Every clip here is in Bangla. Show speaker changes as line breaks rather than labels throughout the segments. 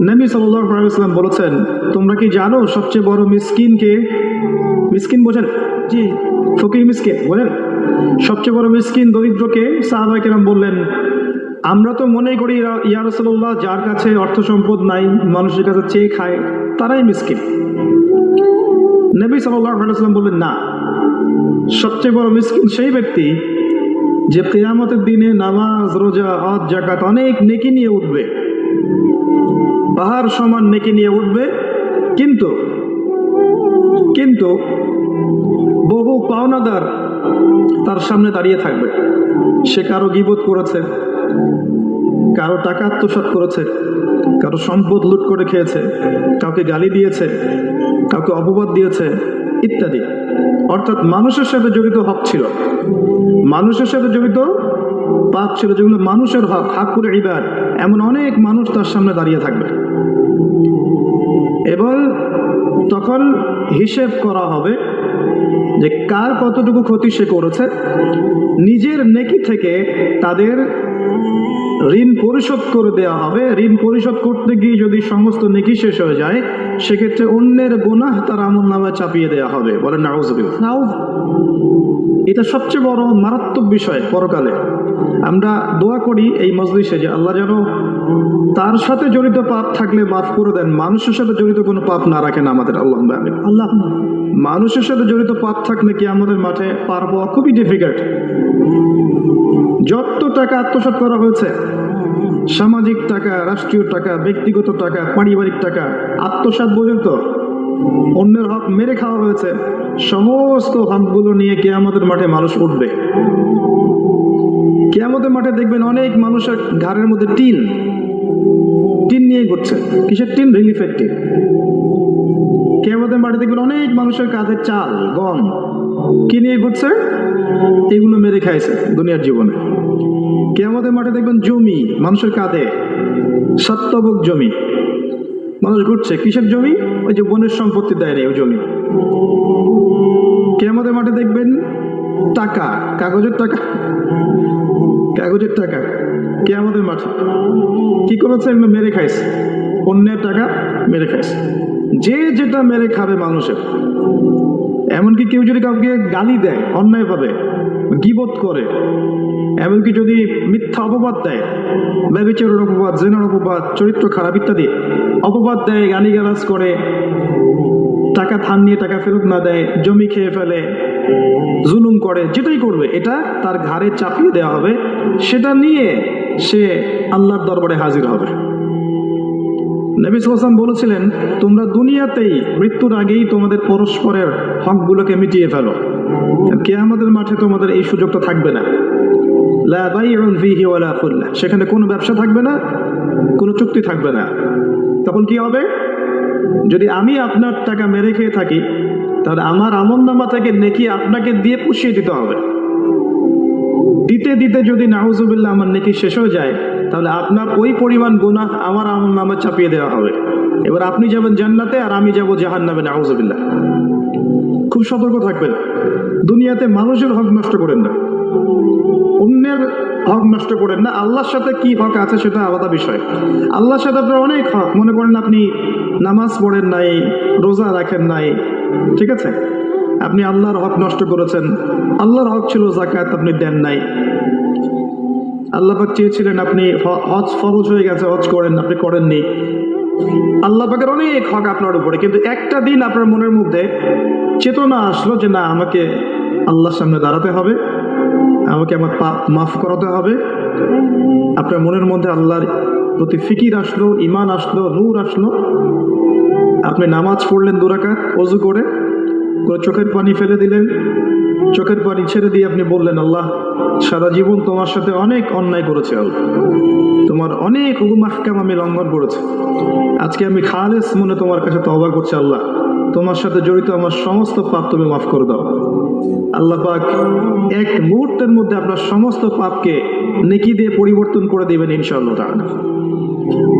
নবী সাল্লাম বলেছেন, তোমরা কি জানো সবচেয়ে বড় মিসকিন কে? মিসকিন বোঝেন? জি, ফকির মিসকিন বোঝেন? সবচেয়ে বড় মিসকিন দরিদ্রকে সাহাবাই কেরাম বললেন, আমরা তো মনে করি ইয়া- ইয়া যার কাছে অর্থ সম্পদ নাই, মানুষের কাছে চেয়ে খায়, তারাই মিসকিন। নবী সাল্লাম বললেন, না, সবচেয়ে বড় মিসকিন সেই ব্যক্তি যে কেয়ামতের দিনে নামাজ, রোজা, হজ জাকাত অনেক নেকি নিয়ে উঠবে। পাহাড় সমান নেকি নিয়ে উঠবে, কিন্তু কিন্তু বহু পাওনাদার তার সামনে দাঁড়িয়ে থাকবে। সে কারও গিবোধ করেছে, কারও টাকা আত্মসাৎ করেছে, কারও সম্পদ লুট করে খেয়েছে, কাউকে গালি দিয়েছে, কাউকে অপবাদ দিয়েছে, ইত্যাদি। অর্থাৎ মানুষের সাথে জড়িত হক ছিল। মানুষের সাথে জড়িত পাপ ছিল যেগুলো মানুষের হক ঠাকুরের ইবাদ, এমন অনেক মানুষ তার সামনে দাঁড়িয়ে থাকবে। এবং তখন হিসেব করা হবে যে কার কতটুকু ক্ষতি সে করেছে। নিজের নেকি থেকে তাদের ঋণ পরিশোধ করে দেওয়া হবে। ঋণ পরিশোধ করতে গিয়ে যদি সমস্ত নেকি শেষ হয়ে যায় সেক্ষেত্রে অন্যের গুনাহ তার আমল নামে চাপিয়ে দেওয়া হবে। বলেন এটা সবচেয়ে বড় মারাত্মক বিষয় পরকালে। আমরা দোয়া করি এই মজলিসে যে আল্লাহ যেন তার সাথে জড়িত পাপ থাকলে মাফ করে দেন। মানুষের সাথে জড়িত কোনো পাপ না রাখেন আমাদের আল্লাহ
আল্লাহ
মানুষের সাথে জড়িত পাপ থাকলে কি আমাদের মাঠে পার পাওয়া খুবই ডিফিকাল্ট যত টাকা আত্মসাৎ করা হয়েছে সামাজিক টাকা, রাষ্ট্রীয় টাকা, ব্যক্তিগত টাকা, পারিবারিক টাকা আত্মসাত পর্যন্ত অন্যের হক মেরে খাওয়া হয়েছে। সমস্ত হকগুলো নিয়ে কে আমাদের মাঠে মানুষ উঠবে। কেয়ামতের মাঠে দেখবেন অনেক মানুষের ঘরের মধ্যে টিন। টিন নিয়ে ঘুরছে। কিসের টিন? রিলিফের টিন। কেয়ামতের মাঠে দেখবেন অনেক মানুষের কাঁধে চাল, গম। কি নিয়ে ঘুরছে? এগুলো মেরে খাইছে দুনিয়ার জীবনে। কেয়ামতের মাঠে দেখবেন জমি, মানুষের কাঁধে। সত্যবক জমি। মানুষ ঘুরছে, কিসের জমি? ওই যে বনের সম্পত্তি দেয় রে, ওই জমি। কেয়ামতের মাঠে দেখবেন টাকা, কাগজের টাকা। কাগজের টাকা, কেয়ামতের মাঠে। কি করেছে? মেরে খাইছে। অন্যের টাকা মেরে খাইছে। যে যেটা মেরে খাবে মানুষের। এমনকি কেউ যদি কাউকে গালি দেয়, অন্যায় অন্যায়ভাবে গিবত করে, এমনকি যদি মিথ্যা অপবাদ দেয় ব্যবচারের অপবাদ, জেনার অপবাদ, চরিত্র খারাপ ইত্যাদি অপবাদ দেয়, গালিগালাজ করে, টাকা ধান নিয়ে টাকা ফেরত না দেয়, জমি খেয়ে ফেলে, জুলুম করে, যেটাই করবে, এটা তার ঘাড়ে চাপিয়ে দেওয়া হবে। সেটা নিয়ে সে আল্লাহর দরবারে হাজির হবে। নবী বলেছিলেন, তোমরা দুনিয়াতেই মৃত্যুর আগেই তোমাদের পরস্পরের হকগুলোকে মিটিয়ে ফেলো। কে আমাদের মাঠে তোমাদের এই সুযোগটা থাকবে না। সেখানে কোনো ব্যবসা থাকবে না, কোনো চুক্তি থাকবে না। তখন কি হবে? যদি আমি আপনার টাকা মেরে খেয়ে থাকি, তাহলে আমার আমল নামা থেকে নেকি আপনাকে দিয়ে পুষিয়ে দিতে হবে। দিতে দিতে যদি নাউজুবিল্লাহ আমার নেকি শেষ হয়ে যায় তাহলে আপনার ওই পরিমাণ গুনাহ আমার আমল নামে চাপিয়ে দেওয়া হবে। এবার আপনি যাবেন জান্নাতে আর আমি যাব জাহান নামে নাউজুবিল্লাহ। খুব সতর্ক থাকবেন। দুনিয়াতে মানুষের হক নষ্ট করেন না। অন্যের হক নষ্ট করেন না। আল্লাহর সাথে কি হক আছে সেটা আলাদা বিষয়। আল্লাহর সাথে আপনার অনেক হক। মনে করেন আপনি নামাজ পড়েন নাই, রোজা রাখেন নাই, ঠিক আছে? আপনি আল্লাহর হক নষ্ট করেছেন। আল্লাহর হক ছিল জাকাত আপনি দেন নাই। আল্লাহ পাক চেয়েছিলেন আপনি হজ ফরজ হয়ে গেছে, হজ করেন, আপনি করেননি। আল্লাহ পাকের অনেক হক আপনার উপরে, কিন্তু একটা দিন আপনার মনের মধ্যে চেতনা আসলো যে না, আমাকে আল্লাহর সামনে দাঁড়াতে হবে, আমাকে আমার পাপ মাফ করাতে হবে। আপনার মনের মধ্যে আল্লাহর প্রতি ফিকির আসলো ইমান আসলো, নূর আসলো। আপনি নামাজ পড়লেন দুরাকাত অজু করে চোখের পানি ফেলে দিলেন। চোখের পানি ছেড়ে দিয়ে আপনি বললেন, আল্লাহ সারা জীবন তোমার সাথে অনেক অন্যায় করেছে তোমার অনেক হুকুম আমি লঙ্ঘন করেছি। আজকে আমি খালেস মনে তোমার কাছে তওবা করছি আল্লাহ। তোমার সাথে জড়িত আমার সমস্ত পাপ তুমি মাফ করে দাও। আল্লাহ পাক এক মুহূর্তের মধ্যে আপনার সমস্ত পাপকে নেকি দিয়ে পরিবর্তন করে দেবেন ইনশাআল্লাহ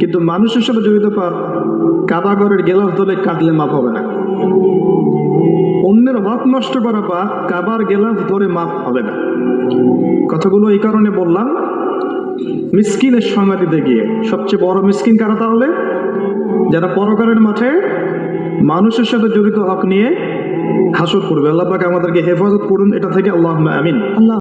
কিন্তু মানুষের সাথে জড়িত পাপ কাবাগরের গেলাস ধরে কাটলে মাপ হবে না। অন্যের হক নষ্ট করা পাপ কাবার গেলাস ধরে মাপ হবে না। কথাগুলো এই কারণে বললাম, মিসকিনের সংজ্ঞা দিতে গিয়ে। সবচেয়ে বড় মিসকিন কারা তাহলে? যারা পরকারের মাঠে মানুষের সাথে জড়িত হক নিয়ে হাসর করবে। আল্লাহ আমাদেরকে হেফাজত করুন, এটা থেকে আল্লাহ আমিন।
আল্লাহ